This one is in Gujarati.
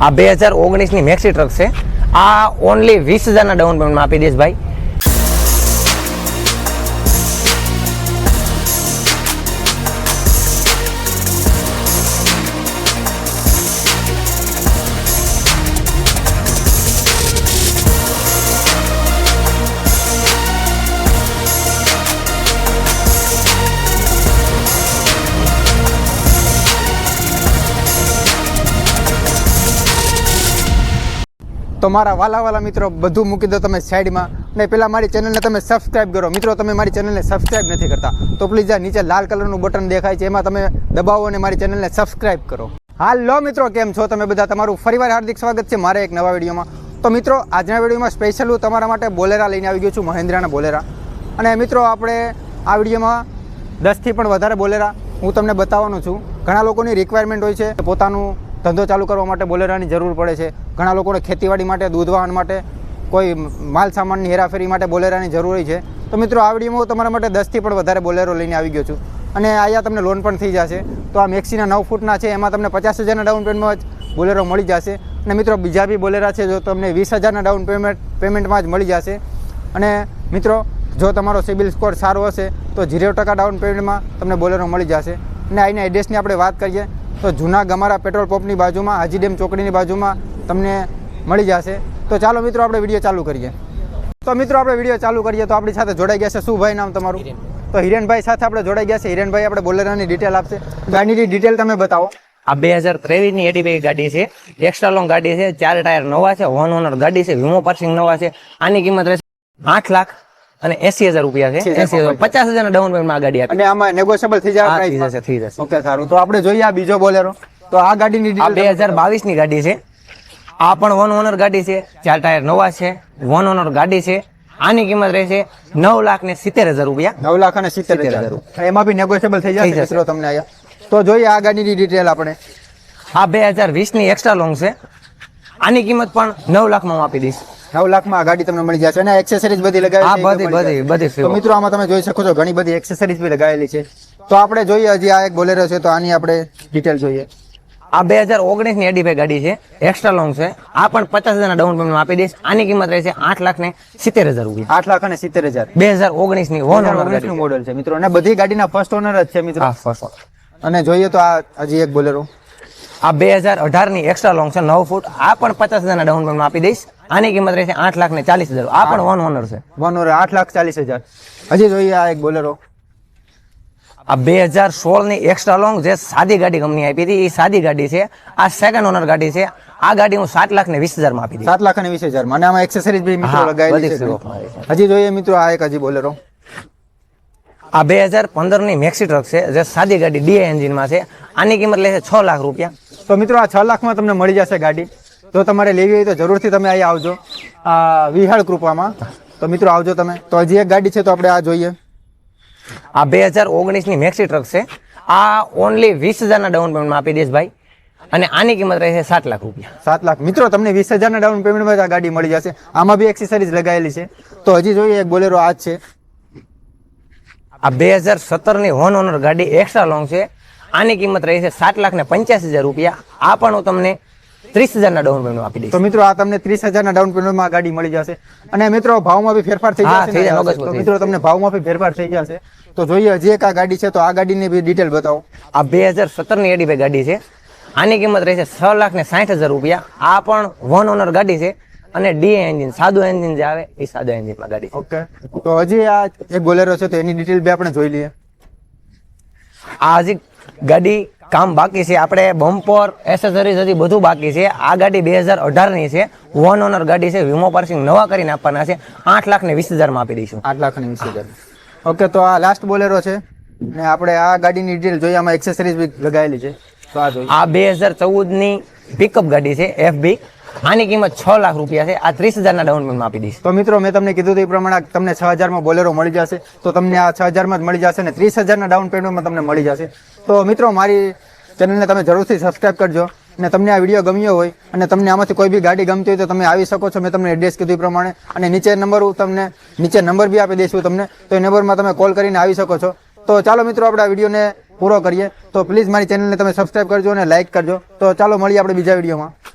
આ બે હજાર ઓગણીસની મેક્સી ટ્રક છે. આ ઓનલી વીસ હજારના ડાઉન પેમેન્ટમાં આપી દઈશ ભાઈ. તો મારા વાલા વાલા મિત્રો બધું મૂકી દો તમે સાઈડમાં. ને પહેલાં મારી ચેનલને તમે સબસ્ક્રાઇબ કરો. મિત્રો, તમે મારી ચેનલને સબસ્ક્રાઈબ નથી કરતા. તો પ્લીઝ આ નીચે લાલ કલરનું બટન દેખાય છે. એમાં તમે દબાવો અને મારી ચેનલને સબસ્ક્રાઇબ કરો. હાલો મિત્રો, કેમ છો તમે બધા? તમારું ફરીવાર હાર્દિક સ્વાગત છે મારે એક નવા વિડીયોમાં. તો મિત્રો, આજના વિડીયોમાં સ્પેશિયલ હું તમારા માટે બોલેરા લઈને આવી ગયો છું, મહેન્દ્રાના બોલેરા. અને મિત્રો, આપણે આ વિડીયોમાં દસથી પણ વધારે બોલેરા હું તમને બતાવવાનો છું. ઘણા લોકોની રિક્વાયરમેન્ટ હોય છે પોતાનું ધંધો ચાલુ કરવા માટે બોલેરાની જરૂર પડે છે. ઘણા લોકોને ખેતીવાડી માટે, દૂધ વાહન માટે, કોઈ માલ સામાનની હેરાફેરી માટે બોલેરાની જરૂર છે. તો મિત્રો, આ વિડીયોમાં હું તમારા માટે દસથી પણ વધારે બોલેરો લઈને આવી ગયો છું. અને અહીંયા તમને લોન પણ થઈ જશે. તો આ મેક્સીના નવ ફૂટના છે, એમાં તમને પચાસ હજારના ડાઉન પેમેન્ટમાં જ બોલેરો મળી જશે. અને મિત્રો, બીજા બી બોલેરા છે, જો તમને વીસ હજારના ડાઉન પેમેન્ટ પેમેન્ટમાં જ મળી જશે. અને મિત્રો, જો તમારો સિબિલ સ્કોર સારો હશે, તો ઝીરો ટકા ડાઉન પેમેન્ટમાં તમને બોલેરો મળી જશે. અને અહીંના એડ્રેસની આપણે વાત કરીએ તો જૂના ગમારા પેટ્રોલ પંપની બાજુમાં હાજી ડેમ ચોકડીની બાજુમાં તમને મળી જશે. તો ચાલો મિત્રો આપણે વીડિયો ચાલુ કરીએ. તો મિત્રો આપણે વીડિયો ચાલુ કરીએ તો આપણી સાથે જોડાઈ ગયા છે. શું ભાઈ નામ તમારું? તો હિરેનભાઈ સાથે આપણે જોડાઈ ગયા છે. હિરેનભાઈ આપણે બોલેરાની ડિટેલ આપશે. ગાડીની ડિટેલ તમે બતાવો. આ બે હજાર ત્રેવીસની એટીપી ગાડી છે. એક્સ્ટ્રા લોંગ ગાડી છે. ચાર ટાયર નવા છે. વન ઓનર ગાડી છે. વીમો પાર્સિંગ નવા છે. આની કિંમત રહેશે આઠ લાખ અને એસી હજાર રૂપિયા છે. એસી હજાર પચાસ હજારના ડાઉન પેમેન્ટમાં માં ગાડી આપી અને આમાં નેગોશિયેબલ થઈ જાય થઈ જશે થઈ જશે. ઓકે સારું. તો આપણે જોઈએ આ બીજો બોલેરો. તો આ ગાડીની આ બે હજાર હજાર બાવીસની ગાડી છે. આ પણ વન ઓનર ગાડી છે. ચાર ટાયર નવા છે. વન ઓનર ગાડી છે. આની કિંમત રહેશે નવ લાખ ને સિત્તેર હજાર રૂપિયા. નવ લાખ અને સિત્તેર હજાર. એમાં બી નેગોશિયેબલ થઈ જાય જશે. મિત્રો તમને અહીંયા. તો જોઈએ આ ગાડીની ડિટેલ આપણે. આ બે હજાર વીસની એક્સ્ટ્રા લોંગ છે. આની કિંમત પણ નવ લાખમાં આપી દઈશ. નવ લાખમાં આ ગાડી તમને મળી જશે અને એક્સેસરીઝ બધી આ લગાવેલી બધી બધી બધી તો મિત્રો આમાં તમે જોઈ શકો છો ઘણી બધી એક્સેસરીઝ બી લગાવેલી છે. તો આપણે જોઈએ હજી આ એક બોલેરો છે તો આની આપણે ડિટેલ જોઈએ. આ બે હજાર ઓગણીસની એડીફાઈ ગાડી છે એક્સ્ટ્રા લોંગ છે. આ પણ પચાસ હજાર ડાઉન પેમેન્ટ આપી દઈશ. આની કિંમત રહેશે આઠ લાખ ને સિત્તેર હજાર રૂપિયા. આઠ લાખ અને સિત્તેર હજાર. બે હજાર ઓગણીસની વન ઓનરનું મોડલ છે. મિત્રો. અને બધી ગાડીના ફર્સ્ટ ઓનર જ છે મિત્રો. ફર્સ્ટ. અને જોઈએ તો આ હજી એક બોલેરો. આ બે હજાર અઢારની એક્સ્ટ્રા લોંગ છે નવ ફૂટ. આ પણ પચાસ હજાર ડાઉન પેમેન્ટ આપી દઈશ. આની કિંમત રહેશે આઠ લાખ ને ચાલીસ હજાર. આ પણ વન ઓનર છે. વન ઓનર આઠ લાખ ચાલીસ હજાર. હજી જોઈએ આ એક બોલેરો. આ બે હજાર સોળની એક્સ્ટ્રા લોંગ જે સાદી ગાડી કંપની આપી હતી એ સાદી ગાડી છે. આ સેકન્ડ ઓનર ગાડી છે. આ ગાડી હું સાત લાખ ને વીસ હજારમાં આપી સાત લાખ અને વીસ હજાર અને આમાં એક્સેસરીઝ બી મિત્રો હા, લગાવેલી છે હજી જોઈએ મિત્રો આ એક હજી બોલેરો. આ બે હજાર પંદરની મેક્સી ટ્રક છે જે સાદી ગાડી ડીએ એન્જિનમાં છે. આની કિંમત લેશે છ લાખ રૂપિયા. તો મિત્રો આ છ લાખમાં તમને મળી જશે ગાડી. જો તમારે લેવી હોય તો જરૂરથી તમે અહીંયા આવજો. વિહાળ કૃપામાં. તો મિત્રો આવજો તમે. તો હજી એક ગાડી છે તો આપણે આ જોઈએ. આ બે હજાર ઓગણીસની મેક્સી ટ્રક છે. આ ઓનલી વીસ હજારના ડાઉન પેમેન્ટમાં આપી દઈશ ભાઈ. અને આની કિંમત રહેશે સાત લાખ રૂપિયા. સાત લાખ. મિત્રો તમને વીસ હજારના ડાઉન પેમેન્ટમાં આ ગાડી મળી જશે. આમાં બી એક્સેસરીઝ લગાવેલી છે. તો હજી જોઈએ એક બોલેરો આ છે. આ બે હજાર સત્તરની હોન ઓનર ગાડી એક્સ્ટ્રા લોંગ છે. આની કિંમત રહેશે સાત લાખ ને પંચ્યાસી હજાર રૂપિયા. આ પણ હું તમને ત્રીસ હજારના ડાઉન પેમેન્ટ આપી દઈશ. તો મિત્રો આ તમને ત્રીસ હજારના ડાઉન પેમેન્ટમાં ગાડી મળી જશે. અને મિત્રો ભાવમાં બી ફેરફાર થઈ જશે તો મિત્રો તમને ભાવમાં બી ફેરફાર થઈ જશે. તો જોઈએ હજી એક આ ગાડી છે તો આ ગાડીની બી ડિટેલ બતાવો. આ બે હજાર સત્તરની એડી ભાઈ ગાડી છે. આની કિંમત રહેશે છ લાખ ને સાઠ હજાર રૂપિયા. આ પણ વન ઓનર ગાડી છે અને ડી એન્જિન સાદું એન્જિન જે આવે એ સાદું એન્જિનમાં ગાડી ઓકે. તો હજી આ એક બોલેરો છે તો એની ડિટેલ બે આપણે જોઈ લઈએ. આ હજી ગાડી કામ બાકી છે. આપણે બમ્પર એસેસરીઝ હજી બધું બાકી છે. આ ગાડી બે હજાર અઢારની છે. વન ઓનર ગાડી છે. વીમો પાર્સિંગ નવા કરીને આપવાના છે. આઠ લાખ ને વીસ હજારમાં આપી દઈશું. આઠ લાખ ને વીસ હજાર. ઓકે તો આ લાસ્ટ બોલેરો છે. ને આપણે આ ગાડીની ડિટેલ જોઈએ. આમાં એક્સેસરીઝ બી લગાવેલી છે. તો આ જોઈએ. આ બે હજાર ચૌદની પિકઅપ ગાડી છે એફબી આની કિંમત છ લાખ રૂપિયા છે. આ ત્રીસ હજારના ડાઉન પેમેન્ટમાં આપી દઈશ. તો મિત્રો, મેં તમને કીધું એ પ્રમાણે તમને છ હજારમાં બોલેરો મળી જશે. તો તમને આ છ હજારમાં જ મળી જશે અને ત્રીસ હજારના ડાઉન પેમેન્ટમાં તમને મળી જશે. તો મિત્રો, મારી ચેનલને તમે જરૂરથી સબસ્ક્રાઇબ કરજો અને તમને આ વીડિયો ગમ્યો હોય અને તમને આમાંથી કોઈ બી ગાડી ગમતી હોય તો તમે આવી શકો છો. મેં તમને એડ્રેસ કીધું પ્રમાણે. અને નીચે નંબર હું તમને, નીચે નંબર બી આપી દઈશું તમને. તો એ નંબરમાં તમે કોલ કરીને આવી શકો છો. તો ચાલો મિત્રો, આપણે આ વિડીયોને પૂરો કરીએ. તો પ્લીઝ મારી ચેનલને તમે સબસ્ક્રાઈબ કરજો અને લાઇક કરજો. તો ચાલો, મળીએ આપણે બીજા વિડીયોમાં